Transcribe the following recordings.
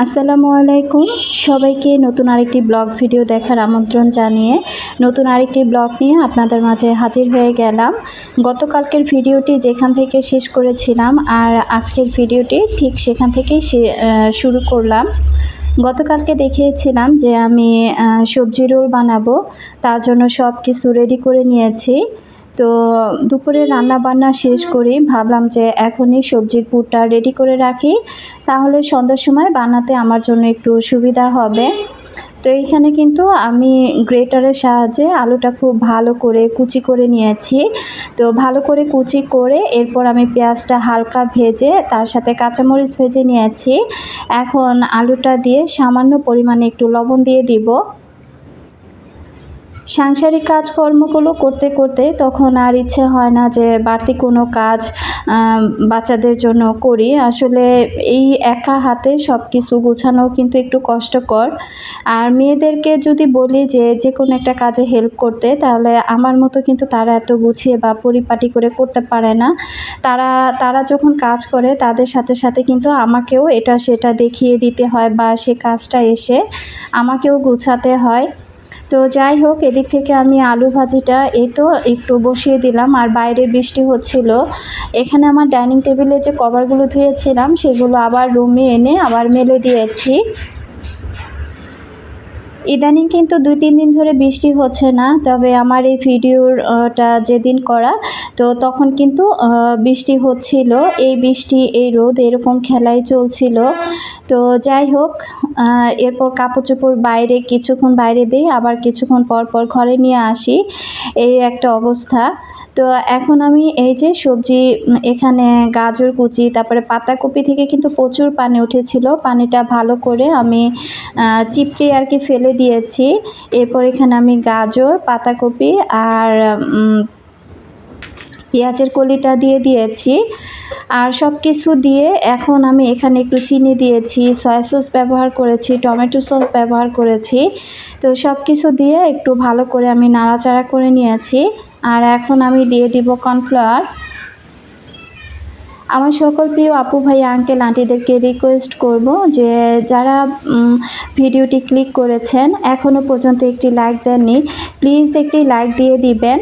আসসালামু আলাইকুম। সবাইকে নতুন আরেকটি ব্লগ ভিডিও দেখার আমন্ত্রণ জানিয়ে নতুন আরেকটি ব্লগ নিয়ে আপনাদের মাঝে হাজির হয়ে গেলাম। গতকালকের ভিডিওটি যেখান থেকে শেষ করেছিলাম আর আজকের ভিডিওটি ঠিক সেখান থেকেই শে- শুরু করলাম। গতকালকে দেখিয়েছিলাম যে আমি সবজি রোল বানাবো, তার জন্য সব কিছু রেডি করে নিয়েছি। তো দুপুরে রান্না বান্না শেষ করি। ভাবলাম যে এখনই সবজির পুরটা রেডি করে রাখি। তাহলে সন্ধ্যার সময় বানাতে আমার জন্য একটু সুবিধা হবে। তো এইখানে কিন্তু আমি গ্রেটারের সাহায্যে আলুটা খুব ভালো করে কুচি করে নিয়েছি। তো ভালো করে কুচি করে এরপর আমি পেঁয়াজটা হালকা ভেজে তার সাথে কাঁচামরিচ ভেজে নিয়েছি। এখন আলুটা দিয়ে সামান্য পরিমাণে একটু লবণ দিয়ে দিব। সাংসারিক কাজকর্মগুলো করতে করতে তখন আর ইচ্ছে হয় না যে বাড়তি কোনো কাজ বাচ্চাদের জন্য করি। আসলে এই একা হাতে সব কিছু গোছানো কিন্তু একটু কষ্টকর। আর মেয়েদেরকে যদি বলি যে যে কোনো একটা কাজে হেল্প করতে, তাহলে আমার মতো কিন্তু তারা এত গুছিয়ে বা পরিপাটি করে করতে পারে না। তারা তারা যখন কাজ করে, তাদের সাথে সাথে কিন্তু আমাকেও এটা সেটা দেখিয়ে দিতে হয় বা সে কাজটা এসে আমাকেও গুছাতে হয়। তো যাই হোক, এদিক থেকে আমি আলু ভাজিটা এই তো একটু বসিয়ে দিলাম। আর বাইরে বৃষ্টি হচ্ছিল। এখানে আমার ডাইনিং টেবিলে যে কভারগুলো ধুয়েছিলাম, সেগুলো আবার রুমে এনে আবার মেলে দিয়েছি। ইদানিং কিন্তু দুই, তিন দিন ধরে বৃষ্টি হচ্ছে না, তবে আমার এই ভিডিওটা যেদিন করা, তো তখন কিন্তু বৃষ্টি হচ্ছিল, এই বৃষ্টি, এই রোদ এরকম খেলাই চলছিল। তো যাই হোক এরপর কাপড় চোপড় বাইরে, কিছুক্ষণ বাইরে দিই আবার কিছুক্ষণ পর পর ঘরে নিয়ে আসি, এই একটা অবস্থা। তো এখন আমি এই যে সবজি, এখানে গাজর কুচি, তারপরে পাতাকপি থেকে কিন্তু প্রচুর পানি উঠেছিল, পানিটা ভালো করে আমি চিপড়ে আর কি ফেলে দিয়েছি। এরপর এখানে আমি গাজর, পাতাকপি আর পেঁয়াজের কলিটা দিয়ে দিয়েছি। আর সব কিছু দিয়ে এখন আমি এখানে একটু চিনি দিয়েছি, সয়া সস ব্যবহার করেছি, টমেটো সস ব্যবহার করেছি। তো সব কিছু দিয়ে একটু ভালো করে আমি নাড়াচাড়া করে নিয়েছি। আর এখন আমি দিয়ে দিব কর্নফ্লাওয়ার। আমার সকল প্রিয় আপু ভাই আঙ্কেল আন্টিদেরকে রিকোয়েস্ট করব যে যারা ভিডিওটি ক্লিক করেছেন এখনও পর্যন্ত একটি লাইক দেননি প্লিজ একটি লাইক দিয়ে দিবেন।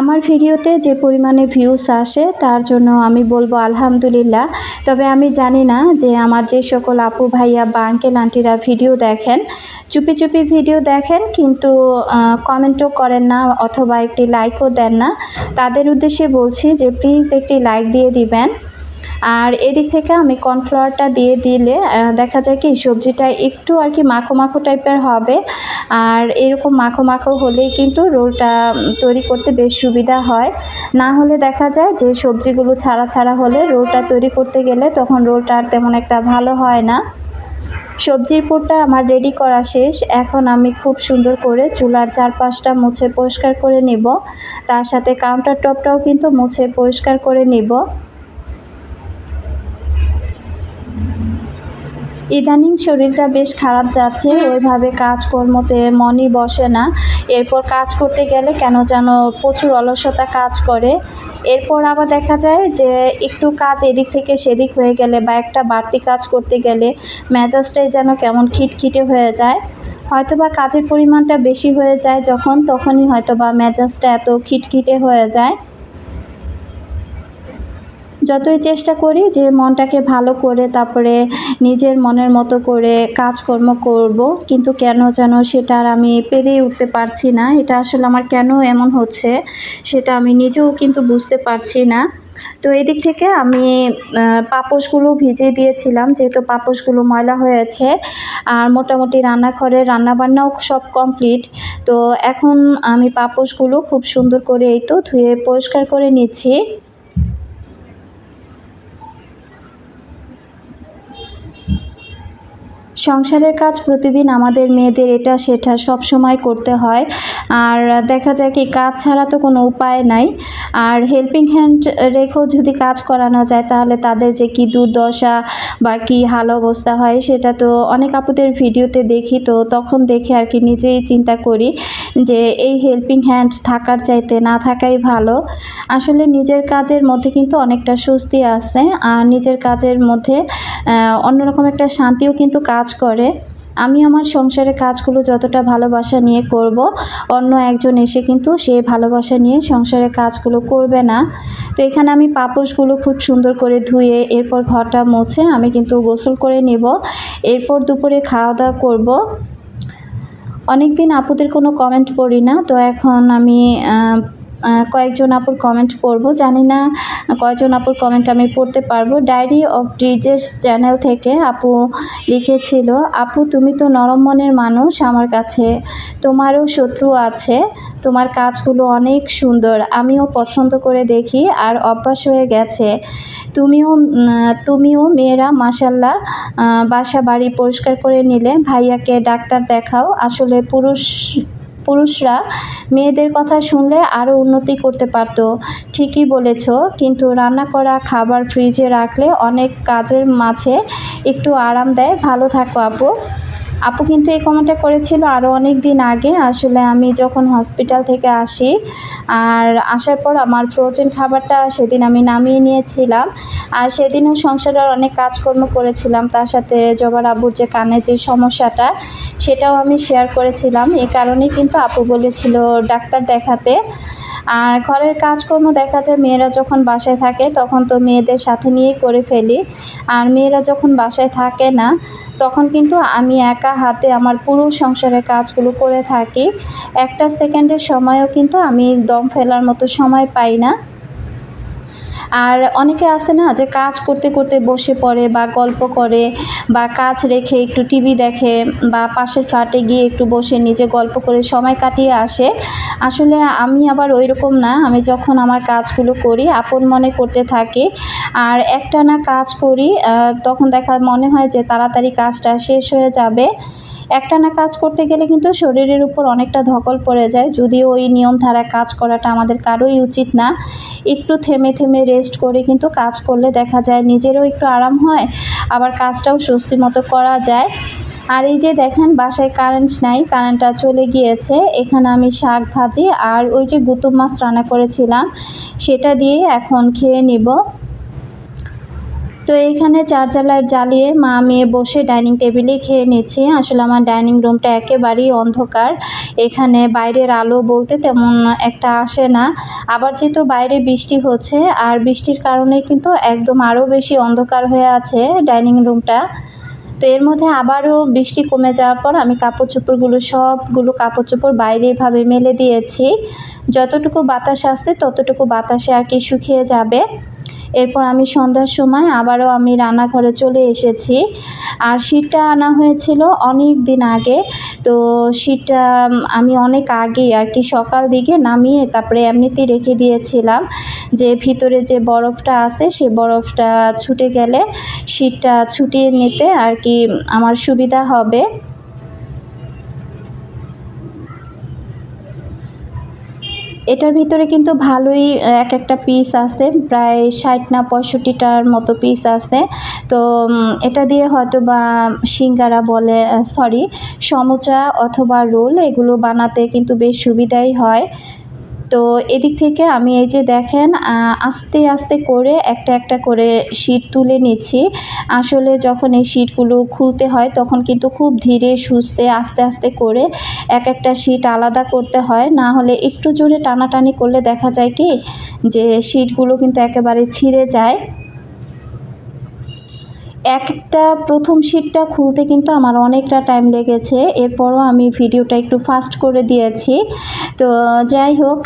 আমার ভিডিওতে যে পরিমাণে ভিউস আসে, তার জন্য আমি বলব আলহামদুলিল্লাহ। তবে আমি জানি না যে আমার যে সকল আপু ভাইয়া বা আঙ্কেল আন্টিরা ভিডিও দেখেন চুপি চুপি ভিডিও দেখেন, কিন্তু কমেন্টও করেন না অথবা একটি লাইকও দেন না। তাদের উদ্দেশ্যে বলছি যে প্লিজ একটি লাইক দিয়ে দিবেন। আর এদিক থেকে আমি কর্নফ্লাওয়ারটা দিয়ে দিলে দেখা যায় কি, সবজিটা একটু আর কি মাখো মাখো টাইপের হবে। আর এরকম মাখো মাখো হলেই কিন্তু রোলটা তৈরি করতে বেশ সুবিধা হয়। না হলে দেখা যায় যে, সবজিগুলো ছাড়া ছাড়া হলে রোলটা তৈরি করতে গেলে তখন রোলটা আর তেমন একটা ভালো হয় না। সবজির পুরটা আমার রেডি করা শেষ। এখন আমি খুব সুন্দর করে চুলার চারপাশটা মুছে পরিষ্কার করে নেব। তার সাথে কাউন্টার টপটাও কিন্তু মুছে পরিষ্কার করে নিব। ইদানিং শরীরটা বেশ খারাপ যাচ্ছে, ওইভাবে কাজকর্মতে মনই বসে না। এরপর কাজ করতে গেলে কেন যেন প্রচুর অলসতা কাজ করে। এরপর আবার দেখা যায় যে একটু কাজ এদিক থেকে সেদিক হয়ে গেলে বা একটা বাড়তি কাজ করতে গেলে মেজাজটাই যেন কেমন খিটখিটে হয়ে যায়। হয়তোবা কাজের পরিমাণটা বেশি হয়ে যায় যখন, তখনই হয়তোবা মেজাজটা এত খিটখিটে হয়ে যায়। যতই চেষ্টা করি যে মনটাকে ভালো করে তারপরে নিজের মনের মতো করে কাজকর্ম করব, কিন্তু কেন যেন সেটা আর আমি পেরিয়ে উঠতে পারছি না। এটা আসলে আমার কেন এমন হচ্ছে সেটা আমি নিজেও কিন্তু বুঝতে পারছি না। তো এদিক থেকে আমি পাপোশগুলো ভিজিয়ে দিয়েছিলাম, যেহেতু পাপোশগুলো ময়লা হয়েছে। আর মোটামুটি রান্নাঘরে রান্নাবান্নাও সব কমপ্লিট। তো এখন আমি পাপোশগুলো খুব সুন্দর করে এই তো ধুয়ে পরিষ্কার করে নিচ্ছি। সংসারের কাজ প্রতিদিন আমাদের মেয়েদের এটা সেটা সব সময় করতে হয়। আর দেখা যায় কি, কাজ ছাড়া তো কোনো উপায় নাই। আর হেল্পিং হ্যান্ড রেখেও যদি কাজ করানো যায়, তাহলে তাদের যে কি দুর্দশা বা কি হাল অবস্থা হয়, সেটা তো অনেক আপুদের ভিডিওতে দেখি। তো তখন দেখে আর কি নিজেই চিন্তা করি যে এই হেল্পিং হ্যান্ড থাকার চাইতে না থাকাই ভালো। আসলে নিজের কাজের মধ্যে কিন্তু অনেকটা স্বস্তি আছে। আর নিজের কাজের মধ্যে অন্যরকম একটা শান্তিও কিন্তু কাজ করে, আমি আমার সংসারের কাজগুলো যতটা ভালোবাসা নিয়ে করব, অন্য একজন এসে কিন্তু সেই ভালোবাসা নিয়ে সংসারের কাজগুলো করবে না। তো এখানে আমি পাপোশগুলো খুব সুন্দর করে ধুয়ে, এরপর ঘরটা মুছে আমি কিন্তু গোসল করে নিব। এরপর দুপুরে খাওয়া দাওয়া করব। অনেক দিন আপুদের কোনো কমেন্ট পড়ি না তো এখন আমি কয়েকজন আপুর কমেন্ট পড়ব। জানি না কয়েকজন আপুর কমেন্ট আমি পড়তে পারব। ডায়েরি অফ ব্রিজেস চ্যানেল থেকে আপু লিখেছিল, আপু, তুমি তো নরম মনের মানুষ আমার কাছে। তোমারও শত্রু আছে। তোমার কাজগুলো অনেক সুন্দর। আমিও পছন্দ করে দেখি আর অভ্যাস হয়ে গেছে। তুমিও তুমিও মেয়েরা মাসাল্লাহ বাসা বাড়ি পরিষ্কার করে নিলে। ভাইয়াকে ডাক্তার দেখাও। আসলে পুরুষ পুরুষরা মেয়েদের কথা শুনলে আরও উন্নতি করতে পারত। ঠিকই বলেছ, কিন্তু রান্না করা, খাবার ফ্রিজে রাখলে অনেক কাজের মাঝে একটু আরাম দেয়। ভালো থাকো আপু। আপু কিন্তু এই কমেন্টটা করেছিল আরও অনেক দিন আগে। আসলে আমি যখন হসপিটাল থেকে আসি, আর আসার পর আমার ফ্রোজেন খাবারটা সেদিন আমি নামিয়ে নিয়েছিলাম। আর সেদিনও সংসারের অনেক কাজকর্ম করেছিলাম। তার সাথে জবার আব্বুর যে কানে যে সমস্যাটা, সেটাও আমি শেয়ার করেছিলাম। এ কারণেই কিন্তু আপু বলেছিল, ডাক্তার দেখাতে। আর ঘরের কাজকর্ম দেখা যায় মেয়েরা যখন বাসায় থাকে, তখন তো মেয়েদের সাথে নিয়েই করে ফেলি। আর মেয়েরা যখন বাসায় থাকে না, তখন কিন্তু আমি একা হাতে আমার পুরো সংসারের কাজগুলো করে থাকি। একটা সেকেন্ডের সময়ও কিন্তু আমি দম ফেলার মতো সময় পাই না। আর অনেকে আছে না যে কাজ করতে করতে বসে পড়ে বা গল্প করে বা কাজ রেখে একটু টিভি দেখে বা পাশের ফ্ল্যাটে গিয়ে একটু বসে নিজে গল্প করে সময় কাটিয়ে আসে। আসলে আমি আবার ওই রকম না, আমি যখন আমার কাজগুলো করি, আপন মনে করতে থাকি আর একটা না কাজ করি তখন দেখা মনে হয় যে তাড়াতাড়ি কাজটা শেষ হয়ে যাবে। একটানা কাজ করতে গেলে কিন্তু শরীরের উপর অনেকটা ধকল পড়ে যায়। যদিও ওই নিয়ম ধারায় কাজ করাটা আমাদের কারোই উচিত না। একটু থেমে থেমে রেস্ট করে কিন্তু কাজ করলে দেখা যায় নিজেরও একটু আরাম হয়, আবার কাজটাও স্বস্তি মতো করা যায়। আর এই যে দেখেন, বাসায় কারেন্ট নাই কারেন্টটা চলে গিয়েছে। এখানে আমি শাক ভাজি আর ওই যে গুতুম মাছ রান্না করেছিলাম, সেটা দিয়ে এখন খেয়ে নিব। তো এইখানে চার্জার লাইট জ্বালিয়ে মা, মেয়ে বসে ডাইনিং টেবিলে খেয়ে নিচ্ছি। আসলে আমার ডাইনিং রুমটা একেবারেই অন্ধকার। এখানে বাইরের আলো বলতে তেমন একটা আসে না। আবার যেহেতু বাইরে বৃষ্টি হচ্ছে, আর বৃষ্টির কারণে কিন্তু একদম আরও বেশি অন্ধকার হয়ে আছে ডাইনিং রুমটা। তো এর মধ্যে আবারও বৃষ্টি কমে যাওয়ার পর আমি কাপড় চোপড়গুলো সবগুলো কাপড় চোপড় বাইরে এভাবে মেলে দিয়েছি। যতটুকু বাতাস আসছে, ততটুকু বাতাসে আর কি শুকিয়ে যাবে। এরপর আমি সন্ধ্যার সময় আবারও আমি রান্নাঘরে চলে এসেছি। আর শীতটা আনা হয়েছিল অনেক দিন আগে। তো শীতটা আমি অনেক আগে আর কি সকাল দিকে নামিয়ে তারপরে এমনিতেই রেখে দিয়েছিলাম যে ভিতরে যে বরফটা আছে সে বরফটা ছুটে গেলে শীতটা ছুটিয়ে নিতে আর কি আমার সুবিধা হবে। এটার ভিতরে কিন্তু ভালোই এক একটা পিস আছে, প্রায় ষাট না পঁয়ষট্টিটার মতো পিস আছে। তো এটা দিয়ে হয়তো বা সিঙ্গারা বলে সরি সমুচা অথবা রোল, এগুলো বানাতে কিন্তু বেশ সুবিধাই হয়। তো এদিক থেকে আমি এই যে দেখেন আস্তে আস্তে করে একটা একটা করে শীট তুলে নিচ্ছি। আসলে যখন এই শীটগুলো খুলতে হয় তখন কিন্তু খুব ধীরে সুস্থে আস্তে আস্তে করে এক একটা শীট আলাদা করতে হয়। না হলে একটু জোরে টানাটানি করলে দেখা যায় কি যে শীটগুলো কিন্তু একেবারে ছিঁড়ে যায়। একটা প্রথম শিটটা খুলতে কিন্তু আমার অনেকটা টাইম লেগেছে। এরপরও আমি ভিডিওটা একটু ফাস্ট করে দিয়েছি। তো যাই হোক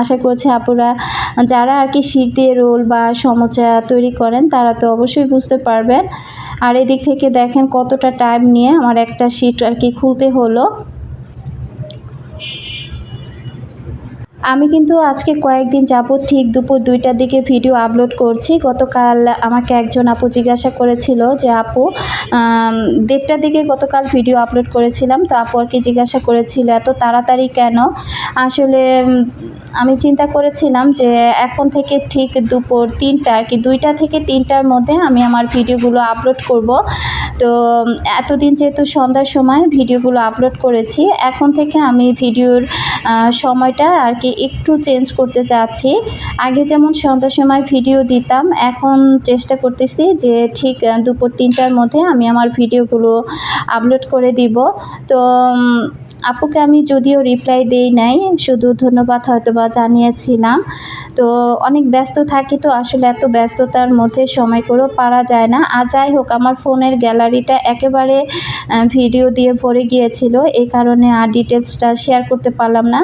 আশা করছি আপুরা, যারা আর কি শীত দিয়ে রোল বা সমোচা তৈরি করেন, তারা তো অবশ্যই বুঝতে পারবেন। আর এদিক থেকে দেখেন কতটা টাইম নিয়ে আমার একটা শিট আর কি খুলতে হলো। আমি কিন্তু আজকে কয়েকদিন যাবত ঠিক দুপুর দুইটার দিকে ভিডিও আপলোড করছি। গতকাল আমাকে একজন আপু জিজ্ঞাসা করেছিল যে, আপু দেড়টার দিকে গতকাল ভিডিও আপলোড করেছিলাম, তো আপু আর কি জিজ্ঞাসা করেছিল, এত তাড়াতাড়ি কেন? আসলে আমি চিন্তা করেছিলাম যে, এখন থেকে ঠিক দুপুর তিনটা, আর কি দুইটা থেকে তিনটার মধ্যে আমি আমার ভিডিওগুলো আপলোড করব। তো এতদিন যেহেতু সন্ধ্যার সময় ভিডিওগুলো আপলোড করেছি, এখন থেকে আমি ভিডিওর সময়টা আর কি একটু চেঞ্জ করতে চাচ্ছি। আগে যেমন সন্ধ্যার সময় ভিডিও দিতাম, এখন চেষ্টা করতেছি যে ঠিক দুপুর তিনটার মধ্যে আমি আমার ভিডিওগুলো আপলোড করে দিব। তো আপুকে আমি যদিও রিপ্লাই দেই নাই, শুধু ধন্যবাদ হয়তো বা জানিয়েছিলাম। তো, অনেক ব্যস্ত থাকি তো, আসলে এত ব্যস্ততার মধ্যে সময় করেও পারা যায় না। আর যাই হোক, আমার ফোনের গ্যালারিটা একেবারে ভিডিও দিয়ে ভরে গিয়েছিল। এই কারণে আর ডিটেলসটা শেয়ার করতে পারলাম না।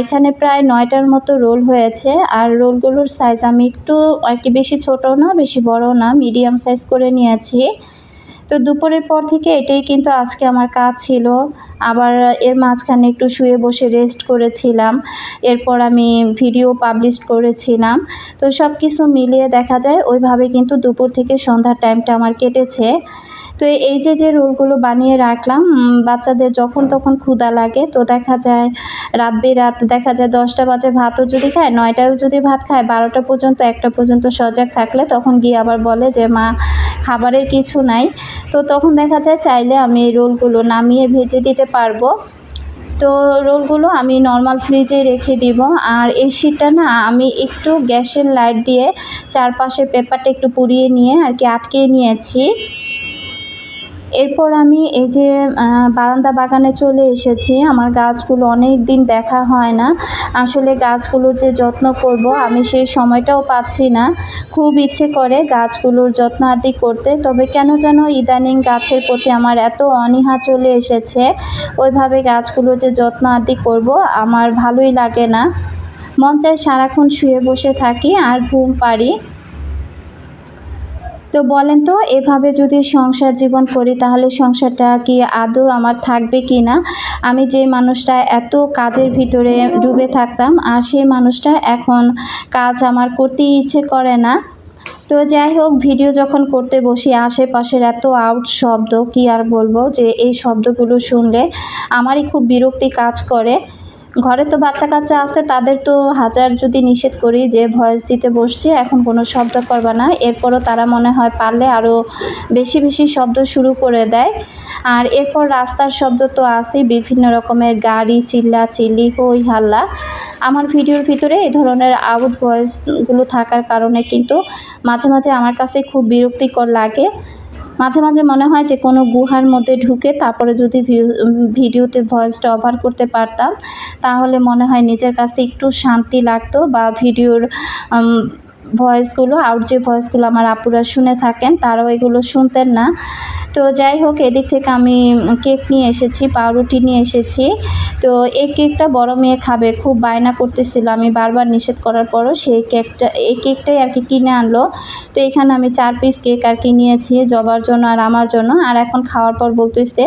এখানে প্রায় নয়টার মতো রোল হয়েছে। আর রোলগুলোর সাইজ আমি একটু আর কি বেশি ছোটো না, বেশি বড় না মিডিয়াম সাইজ করে নিয়েছি। তো দুপুরের পর থেকে এটাই কিন্তু আজকে আমার কাজ ছিল। আবার এর মাঝখানে একটু শুয়ে বসে রেস্ট করেছিলাম। এরপর আমি ভিডিও পাবলিশ করেছিলাম। তো সব কিছু মিলিয়ে দেখা যায়, ওইভাবে কিন্তু দুপুর থেকে সন্ধ্যার টাইমটা আমার কেটেছে। তো এই যে যে রোলগুলো বানিয়ে রাখলাম বাচ্চাদের যখন তখন ক্ষুধা লাগে, তো দেখা যায় রাত বেরাত দেখা যায় দশটা বাজে ভাতও যদি খায় নয়টাও যদি ভাত খায়, বারোটা পর্যন্ত, একটা পর্যন্ত সজাগ থাকলে তখন গিয়ে আবার বলে যে, মা, খাবারের কিছু নাই। তো তখন দেখা যায় চাইলে আমি এই রোলগুলো নামিয়ে ভেজে দিতে পারব। তো রোলগুলো আমি নর্মাল ফ্রিজে রেখে দিব। আর এই শীটটা না, আমি একটু গ্যাসের লাইট দিয়ে চারপাশে পেপারটা একটু পুড়িয়ে নিয়ে আর কি আটকে নিয়েছি। এরপর আমি এই যে বারান্দা বাগানে চলে এসেছি। আমার গাছগুলো অনেক দিন দেখা হয় না। আসলে গাছগুলোর যে যত্ন করব, আমি সেই সময়টাও পাচ্ছি না। খুব ইচ্ছে করে গাছগুলোর যত্ন আদি করতে। তবে কেন যেন ইদানিং গাছের প্রতি আমার এত অনীহা চলে এসেছে। ওইভাবে গাছগুলোর যে যত্ন আদি করব, আমার ভালোই লাগে না। মন চায় সারাক্ষণ শুয়ে বসে থাকি আর ঘুম পারি তো বলেন তো, এভাবে যদি সংসার জীবন করি, তাহলে সংসারটা কি আদৌ আমার থাকবে কি না? আমি যে মানুষটা এত কাজের ভিতরে ডুবে থাকতাম, আর সেই মানুষটা এখন কাজ আমার করতেই ইচ্ছে করে না। তো যাই হোক, ভিডিও যখন করতে বসি, আশেপাশের এত আউট শব্দ, কি আর বলব যে এই শব্দগুলো শুনলে আমারই খুব বিরক্তি কাজ করে। ঘরে তো বাচ্চা কাচ্চা আছে, তাদের তো হাজার যদি নিষেধ করি যে ভয়েস দিতে বসছে, এখন কোনো শব্দ করবে না। এরপরও তারা মনে হয় পারলে আরও বেশি বেশি শব্দ শুরু করে দেয়। আর এরপর রাস্তার শব্দ তো আসেই বিভিন্ন রকমের গাড়ি, চিল্লা, চিল্লি, হই, হাল্লা। আমার ভিডিওর ভিতরে এই ধরনের আউট ভয়েসগুলো থাকার কারণে কিন্তু মাঝে মাঝে আমার কাছে খুব বিরক্তিকর লাগে। মাঝে মাঝে মনে হয় যে কোনো গুহার মধ্যে ঢুকে তারপরে যদি ভিডিওতে ভয়েসটা অভার করতে পারতাম, তাহলে মনে হয় নিজের কাছে একটু শান্তি লাগতো বা ভিডিওর ভয়েসগুলো আউট যে ভয়েসগুলো আমার আপুরা শুনে থাকেন, তারাও এগুলো শুনতেন না। তো যাই হোক, এদিক থেকে আমি কেক নিয়ে এসেছি, পাউরুটি নিয়ে এসেছি। তো এই কেকটা বড় মেয়ে খাবে, খুব বায়না করতেছিল। আমি বারবার নিষেধ করার পরও সেই কেকটা, এই কেকটাই আর কি কিনে আনলো। তো এখানে আমি চার পিস কেক আর কি নিয়েছি, জবার জন্য আর আমার জন্য। আর এখন খাওয়ার পর বলতেছে,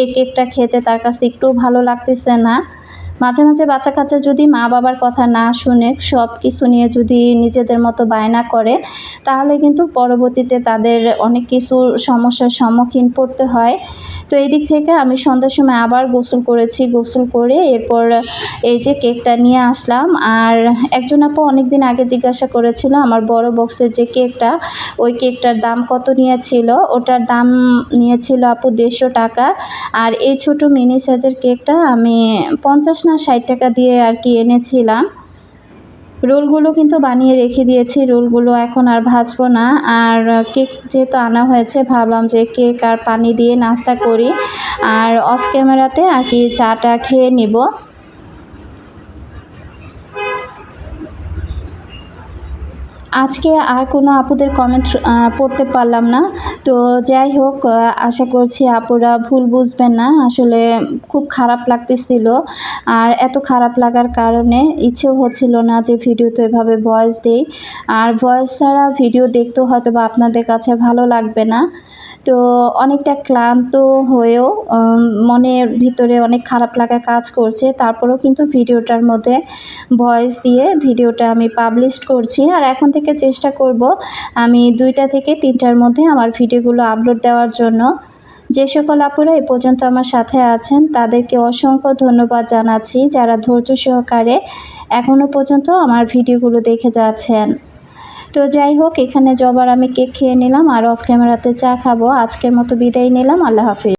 এই কেকটা খেতে তার কাছে একটু ভালো লাগতেছে না। মাঝে মাঝে বাচ্চা কাচ্চা যদি মা বাবার কথা না শুনে সব কিছু নিয়ে যদি নিজেদের মতো বায়না করে, তাহলে কিন্তু পরবর্তীতে তাদের অনেক কিছু সমস্যার সম্মুখীন পড়তে হয়। তো এই দিক থেকে আমি সন্ধ্যার সময় আবার গোসল করেছি, গোসল করে এরপর এই যে কেকটা নিয়ে আসলাম। আর একজন আপু অনেক দিন আগে জিজ্ঞাসা করেছিল আমার বড় বক্সের যে কেকটা, ওই কেকটার দাম কত নিয়েছিল? ওটার দাম নিয়েছিল আপু দেড়শো টাকা। আর এই ছোট মিনি সাইজের কেকটা আমি পঞ্চাশ না ষাট টাকা দিয়ে আর কি এনেছিলাম। রোলগুলো কিন্তু বানিয়ে রেখে দিয়েছি, রোলগুলো এখন আর ভাজবো না। আর কেক যেহেতু আনা হয়েছে, ভাবলাম যে কেক আর পানি দিয়ে নাস্তা করি। আর অফ ক্যামেরাতে আর কি চাটা খেয়ে নিব। আজকে আর কোনো আপুদের কমেন্ট পড়তে পারলাম না। তো যাই হোক আশা করছি আপুরা ভুল বুঝবেন না। আসলে খুব খারাপ লাগতেছিল। আর এত খারাপ লাগার কারণে ইচ্ছেও হচ্ছিল না যে ভিডিওতে এভাবে ভয়েস দেই। আর ভয়েস ছাড়া ভিডিও দেখতেও হয়তো বা আপনাদের কাছে ভালো লাগবে না। তো অনেকটা ক্লান্ত হয়েও মনের ভিতরে অনেক খারাপ লাগা কাজ করছে। তারপরেও কিন্তু ভিডিওটার মধ্যে ভয়েস দিয়ে ভিডিওটা আমি পাবলিশ করছি। আর এখন থেকে চেষ্টা করব আমি দুইটা থেকে তিনটার মধ্যে আমার ভিডিওগুলো আপলোড দেওয়ার জন্য। যে সকল আপুরা এ পর্যন্ত আমার সাথে আছেন, তাদেরকে অসংখ্য ধন্যবাদ জানাচ্ছি যারা ধৈর্য সহকারে এখনও পর্যন্ত আমার ভিডিওগুলো দেখে যাচ্ছেন। তো যাই হোক, এখানে জবার আমি কেক খেয়ে নিলাম, আর অফ ক্যামেরাতে চা খাব। আজকের মতো বিদায় নিলাম, আল্লাহ হাফিজ।